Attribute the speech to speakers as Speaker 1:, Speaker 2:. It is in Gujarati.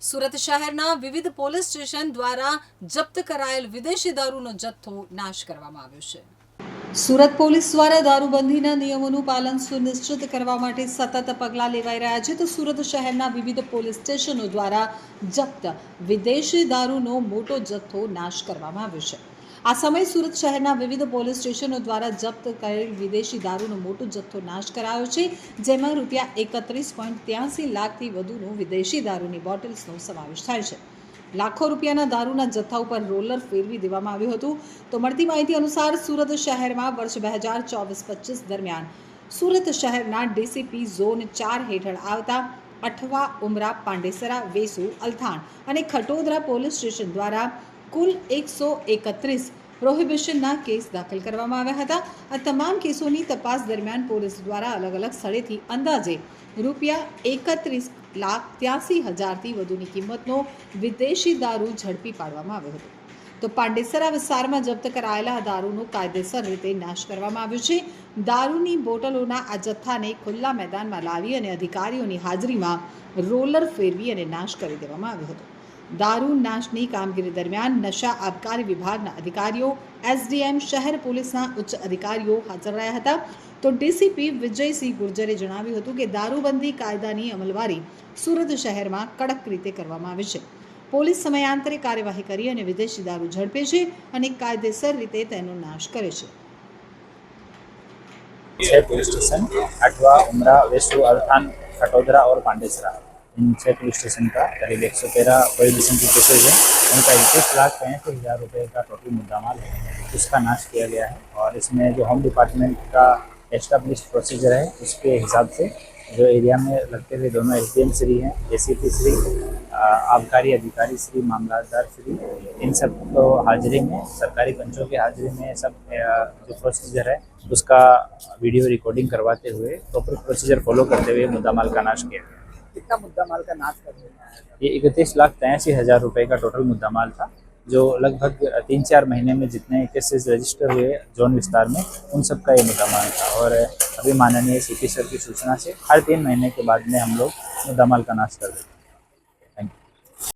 Speaker 1: સુરત શહેરના વિવિધ પોલીસ સ્ટેશન દ્વારા જપ્ત કરાયેલ વિદેશી દારૂનો જથ્થો નાશ કરવામાં આવ્યો છે. સુરત પોલીસ દ્વારા દારૂબંધીના નિયમોનું પાલન સુનિશ્ચિત કરવા માટે સતત પગલાં લેવાઈ રહ્યા છે. તો સુરત શહેરના વિવિધ પોલીસ સ્ટેશનો દ્વારા જપ્ત વિદેશી દારૂનો મોટો જથ્થો નાશ કરવામાં આવ્યો છે. આ સમયે સુરત શહેરના વિવિધ પોલીસ સ્ટેશનો દ્વારા જપ્ત કરેલ વિદેશી દારૂનો મોટો જથ્થો નાશ કરાયો છે, જેમાં રૂપિયા એકત્રીસ પોઈન્ટ ત્યાસી લાખથી વધુનો વિદેશી દારૂની બોટલ્સનો સમાવેશ થાય છે. લાખો રૂપિયાના દારૂના જથ્થા ઉપર રોલર ફેરવી દેવામાં આવ્યું હતું. તો મળતી માહિતી અનુસાર સુરત શહેરમાં વર્ષ બે હજાર ચોવીસ પચીસ દરમિયાન સુરત શહેરના ડીસીપી ઝોન ચાર હેઠળ આવતા અઠવા ઉમરા પાંડેસરા વેસુ અલથાણ અને ખટોદરા પોલીસ સ્ટેશન દ્વારા કુલ એકસો એકત્રીસ પ્રોહિબિશનના કેસ દાખલ કરવામાં આવ્યા હતા. આ તમામ કેસોની તપાસ દરમિયાન પોલીસ દ્વારા અલગ અલગ સ્થળેથી અંદાજે રૂપિયા એકત્રીસ લાખ ત્યાસી હજારથી વધુની કિંમતનો વિદેશી દારૂ ઝડપી પાડવામાં આવ્યો હતો. તો પાંડેસરા વિસ્તારમાં જપ્ત કરાયેલા દારૂનું કાયદેસર રીતે નાશ કરવામાં આવ્યો છે. દારૂની બોટલોના આ જથ્થાને ખુલ્લા મેદાનમાં લાવી અને અધિકારીઓની હાજરીમાં રોલર ફેરવી અને નાશ કરી દેવામાં આવ્યો હતો. દારૂ નાશની કામગીરી દરમિયાન નશા આબકારી વિભાગના અધિકારીઓ, એસડીએમ, શહેર પોલીસના ઉચ્ચ અધિકારીઓ હાજર રહ્યા હતા. તો ડીસીપી વિજયસિંહ ગુર્જરે જણાવ્યું હતું કે દારૂબંધી કાયદાની અમલવારી સુરત શહેરમાં કડક રીતે કરવામાં આવે છે. પોલીસ સમયાંતરે કાર્યવાહી કરી અને વિદેશી દારૂ ઝડપે છે અને કાયદેસર રીતે તેનો નાશ કરે છે.
Speaker 2: છે પોલીસ સ્ટેશન અઠવા ઉમરા, વેસુ અલખાન ખટોદરા ઓર પાંડેસરા. इन छह पुलिस स्टेशन का, करीब एक सौ तेरह प्रोहिबिशन की केसेज है, उनका इक्कीस लाख पैंसठ हज़ार रुपये का टोटल मुद्दामाल है। उसका नाश किया गया है और इसमें जो होम डिपार्टमेंट का एस्टाब्लिश प्रोसीजर है, उसके हिसाब से जो एरिया में लगते हुए दोनों एस डी एम श्री हैं ए सी पी श्री आबकारी अधिकारी श्री, मामलादार श्री, इन सबको हाजिरी में, सरकारी पंचों की हाजिरी में सब जो प्रोसीजर है, उसका वीडियो रिकॉर्डिंग करवाते हुए प्रॉपर प्रोसीजर फॉलो करते हुए मुद्दा माल का नाश किया गया।
Speaker 3: कितना मुद्दा माल का नाश कर देना है?
Speaker 2: ये इकतीस लाख तिरासी हज़ार रुपये का टोटल मुद्दा माल था, जो लगभग तीन चार महीने में जितने केसेस रजिस्टर हुए जोन विस्तार में, उन सब का ये मुद्दा माल था। और अभी माननीय सी सर की सूचना से हर तीन महीने के बाद में हम लोग मुद्दा माल का नाश कर देते हैं।